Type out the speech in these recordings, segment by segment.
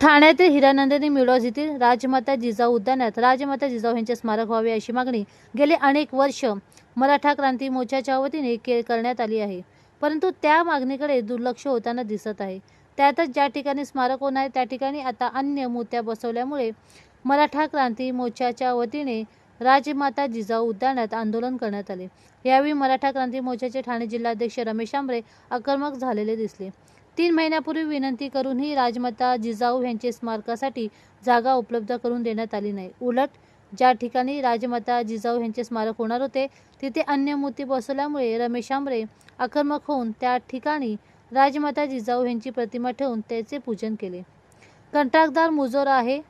ठाण्यातील हिरानंदिनी मिळोज येथील राजमाता जिजाऊ उद्यानात राजमाता जिजाऊ यांचे स्मारक व्हावे अशी मागणी गेले अनेक वर्ष मराठा क्रांती मोर्चाच्या वतीने के करण्यात आली आहे. परंतु त्या मागणीकडे दुर्लक्ष होताना दिसत आहे. त्यातच ज्या ठिकाणी स्मारक होणार त्या ठिकाणी आता अन्य मूर्त्या बसवल्यामुळे मराठा क्रांती मोर्चाच्या वतीने राजमाता जिजाऊ उद्यानात आंदोलन करण्यात आले. यावेळी मराठा क्रांती मोर्चाचे ठाणे जिल्हाध्यक्ष रमेश आंबरे आक्रमक झालेले दिसले. तीन महिन्यापूर्वी विनंती करूनही राजमाता जिजाऊ यांचे स्मारकासाठी जागा उपलब्ध करून देण्यात आली नाही. उलट ज्या ठिकाणी राजमाता जिजाऊ यांचे स्मारक होणार होते तिथे अन्य मूर्ती बसवल्यामुळे रमेश आंबरे आक्रमक होऊन त्या ठिकाणी राजमाता जिजाऊ यांची प्रतिमा ठेवून त्याचे पूजन केले. कंत्राटदार मुजोर आहे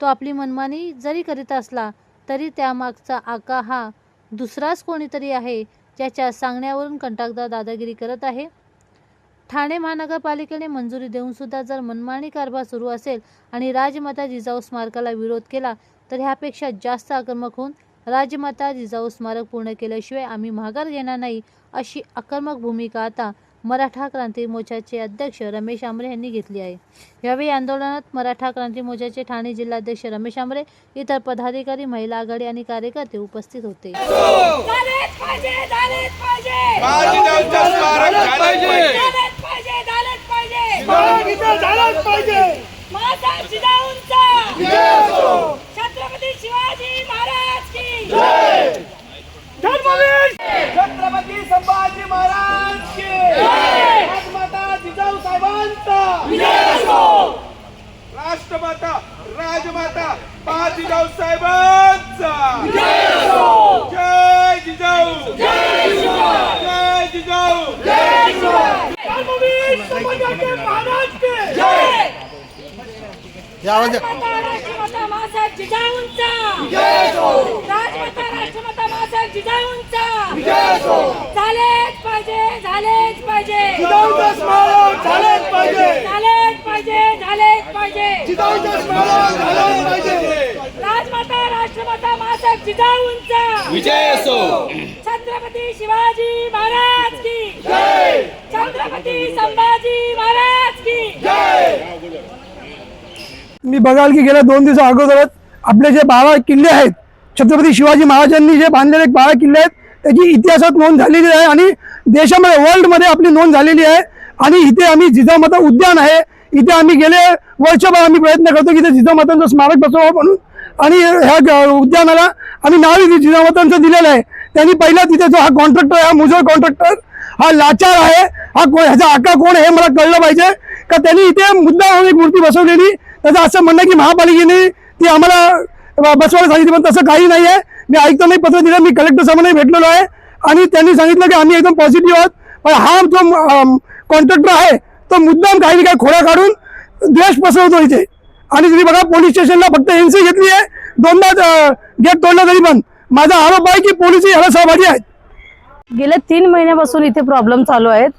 तो आपली मनमानी जरी करीत असला तरी त्यामागचा आका हा दुसराच कोणीतरी आहे ज्याच्या सांगण्यावरून कंत्राटदार दादागिरी करत आहे. ठाणे महानगरपालिकेने मंजुरी देऊन सुद्धा जर मनमानी कारभार सुरू असेल आणि राजमाता जिजाऊ स्मारकाला विरोध केला तर ह्यापेक्षा जास्त आक्रमक होऊन राजमाता जिजाऊ स्मारक पूर्ण केल्याशिवाय आम्ही माघार घेणार नाही अशी आक्रमक भूमिका आता मराठा क्रांती मोर्चाचे अध्यक्ष रमेश आंबरे यांनी घेतली आहे. यावेळी आंदोलनात मराठा क्रांती मोर्चाचे ठाणे जिल्हाध्यक्ष रमेश आंबरे इतर पदाधिकारी महिला आघाडी आणि कार्यकर्ते उपस्थित होते झालेच पाहिजे झालेच पाहिजे बाजीरावचं स्मारक झालंच पाहिजे झालेच पाहिजे झालेच पाहिजे स्मारक इथं झालंच पाहिजे महासाहेब जिजाऊंचा छत्रपती शिवाजी महाराज की जन्मवीर छत्रपती संभाजी महाराज की राजमाता जिजाऊ साहेबांचा. राष्ट्रमाता राजमाता बाजीराव साहेबांचा. जय जिजाऊ. जय जिजाऊ. जन्मवीर संभाजी महाराज महासाहेब जिजाऊंचा झालेच पाहिजे झालेच पाहिजे. जिजाऊचं स्मारक झालंच पाहिजे. झालेच पाहिजे झालेच पाहिजे. जिजाऊचं स्मारक झालंच पाहिजे. राजमाता राष्ट्रमाता महासाहेब जिजाऊंचा विजय असो. छत्रपती शिवाजी महाराज की. जय! छत्रपती संभाजी महाराज की. मी बघाल की गेल्या दोन दिवसा अगोदरच आपले जे बारा किल्ले आहेत छत्रपती शिवाजी महाराजांनी जे बांधलेले बाळा किल्ले आहेत त्याची इतिहासात नोंद झालेली आहे आणि देशामध्ये वर्ल्डमध्ये आपली नोंद झालेली आहे. आणि इथे आम्ही जिजामाता उद्यान आहे. इथे आम्ही गेले वर्षभर आम्ही प्रयत्न करतो की इथे जिजामातांचं स्मारक बसवावं म्हणून. आणि ह्या ग- उद्यानाला आम्ही नाव जिजामातांचं दिलेलं आहे. त्यांनी पहिला तिथे जो हा कॉन्ट्रॅक्टर हा मुजोर कॉन्ट्रॅक्टर हा लाचार आहे. हा को ह्याचा आका कोण हे मला कळलं पाहिजे. का त्यांनी इथे मुद्दा एक मूर्ती बसवलेली. त्याचं असं म्हणणं की महापालिकेने ती आम्हाला बसवायला सांगितलं पण तसं काही नाही आहे मी आयुक्तांनाही पत्र दिलं मी कलेक्टर साहेबांनाही भेटलेलो आहे. आणि त्यांनी सांगितलं की आम्ही एकदम पॉझिटिव्ह आहोत. पण हा जो कॉन्ट्रॅक्टर आहे तो मुद्दाम काही ना काही खोड्या काढून द्वेष पसरवतो इथे. आणि तुम्ही बघा पोलीस स्टेशनला फक्त एनसी घेतली आहे. दोनदा गेट तोडलं तरी पण. माझा आरोप आहे की पोलीस याला सहभागी आहेत. गेल्या तीन महिन्यापासून इथे प्रॉब्लेम चालू आहेत.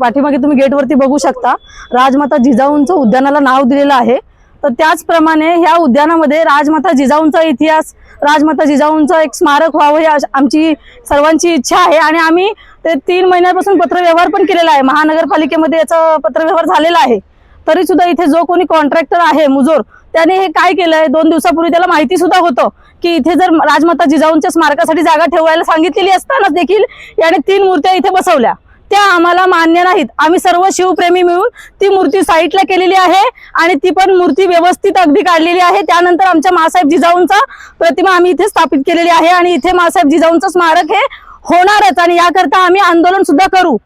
पाठीमागे तुम्ही गेटवरती बघू शकता. राजमाता जिजाऊंचं उद्यानाला नाव दिलेलं आहे. तर त्याचप्रमाणे ह्या उद्यानामध्ये राजमाता जिजाऊंचा इतिहास राजमाता जिजाऊंचं एक स्मारक व्हावं ही आमची सर्वांची इच्छा आहे. आणि आम्ही ते तीन महिन्यापासून पत्रव्यवहार पण केलेला आहे. महानगरपालिकेमध्ये याचा पत्रव्यवहार झालेला आहे. तरी सुद्धा इथे जो कोणी कॉन्ट्रॅक्टर आहे मुजोर त्याने हे काय केलंय? दोन दिवसापूर्वी त्याला माहिती सुद्धा होतं की इथे जर राजमाता जिजाऊंच्या स्मारकासाठी जागा ठेवायला सांगितलेली असताना देखील याने तीन मूर्त्या इथे बसवल्या. त्या आम्हाला मान्य नाहीत. आम्ही सर्व शिवप्रेमी मिळून ती मूर्ती साईटला केलेली आहे आणि ती पण मूर्ती व्यवस्थित अगदी काढलेली आहे. त्यानंतर आमच्या मासाहेब जिजाऊंचा प्रतिमा आम्ही इथे स्थापित केलेली आहे आणि इथे मासाहेब जिजाऊंचं स्मारक हे होणारच आणि याकरता आम्ही आंदोलन सुद्धा करू.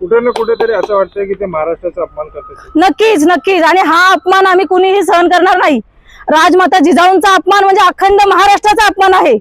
कुठे ना कुठेतरी असं वाटतंय की ते महाराष्ट्राचा अपमान करतात नक्कीच नक्कीच. आणि हा अपमान आम्ही कुणीही सहन करणार नाही. राजमाता जिजाऊंचा अपमान म्हणजे अखंड महाराष्ट्राचा अपमान आहे.